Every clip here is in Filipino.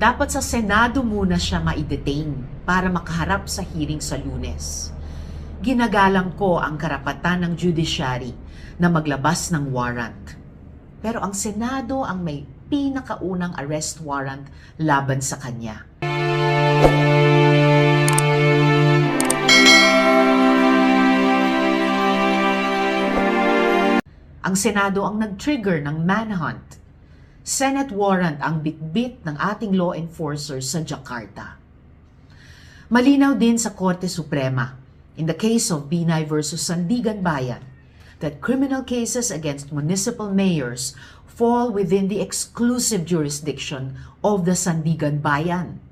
dapat sa Senado muna siya ma-detain para makaharap sa hearing sa lunes. Ginagalang ko ang karapatan ng judiciary na maglabas ng warrant. Pero ang Senado ang may pinakaunang arrest warrant laban sa kanya. Ang Senado ang nag-trigger ng manhunt. Senate warrant ang bitbit ng ating law enforcers sa Jakarta. Malinaw din sa Korte Suprema, in the case of Binay versus Sandigan Bayan, that criminal cases against municipal mayors fall within the exclusive jurisdiction of the Sandigan Bayan.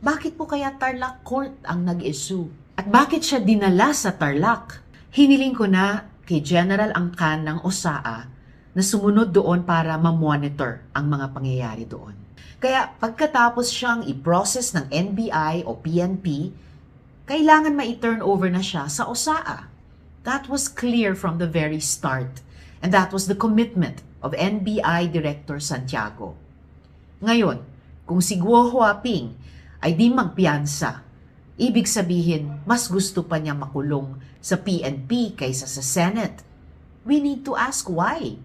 Bakit po kaya Tarlac Court ang nag-issue? At bakit siya dinala sa Tarlac? Hiniling ko na kay General Angkan ng OSAA na sumunod doon para ma-monitor ang mga pangyayari doon. Kaya pagkatapos siyang i-process ng NBI o PNP, kailangan ma-turn over na siya sa OSAA. That was clear from the very start. And that was the commitment of NBI Director Santiago. Ngayon, kung si Guo Huaping ay di magpiyansa, ibig sabihin mas gusto pa niya makulong sa PNP kaysa sa Senate. We need to ask why.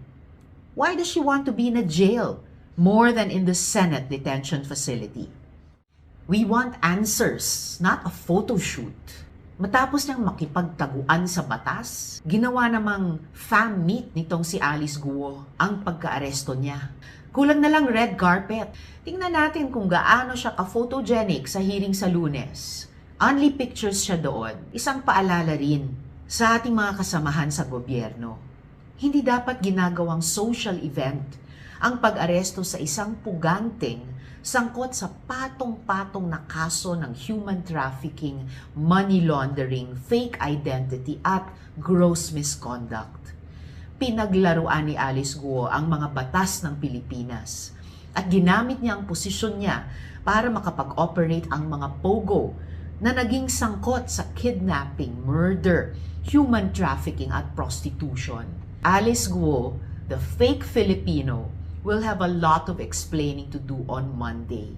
Why does she want to be in a jail more than in the Senate detention facility? We want answers, not a photo shoot. Matapos niyang makipagtaguan sa batas, ginawa namang fam meet nitong si Alice Guo ang pagkaaresto niya. Kulang na lang red carpet. Tingnan natin kung gaano siya ka-photogenic sa hearing sa lunes. Only pictures siya doon. Isang paalala rin sa ating mga kasamahan sa gobyerno. Hindi dapat ginagawang social event ang pag-aresto sa isang puganteng sangkot sa patong-patong na kaso ng human trafficking, money laundering, fake identity at gross misconduct. Pinaglaruan ni Alice Guo ang mga batas ng Pilipinas at ginamit niya ang posisyon niya para makapag-operate ang mga pogo na naging sangkot sa kidnapping, murder, human trafficking at prostitution. Alice Guo, the fake Filipino, will have a lot of explaining to do on Monday.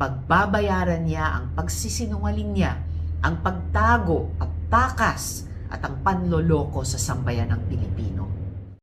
Pagbabayaran niya ang pagsisinungaling niya, ang pagtago, pagtakas, at ang panloloko sa sambayan ng Pilipino.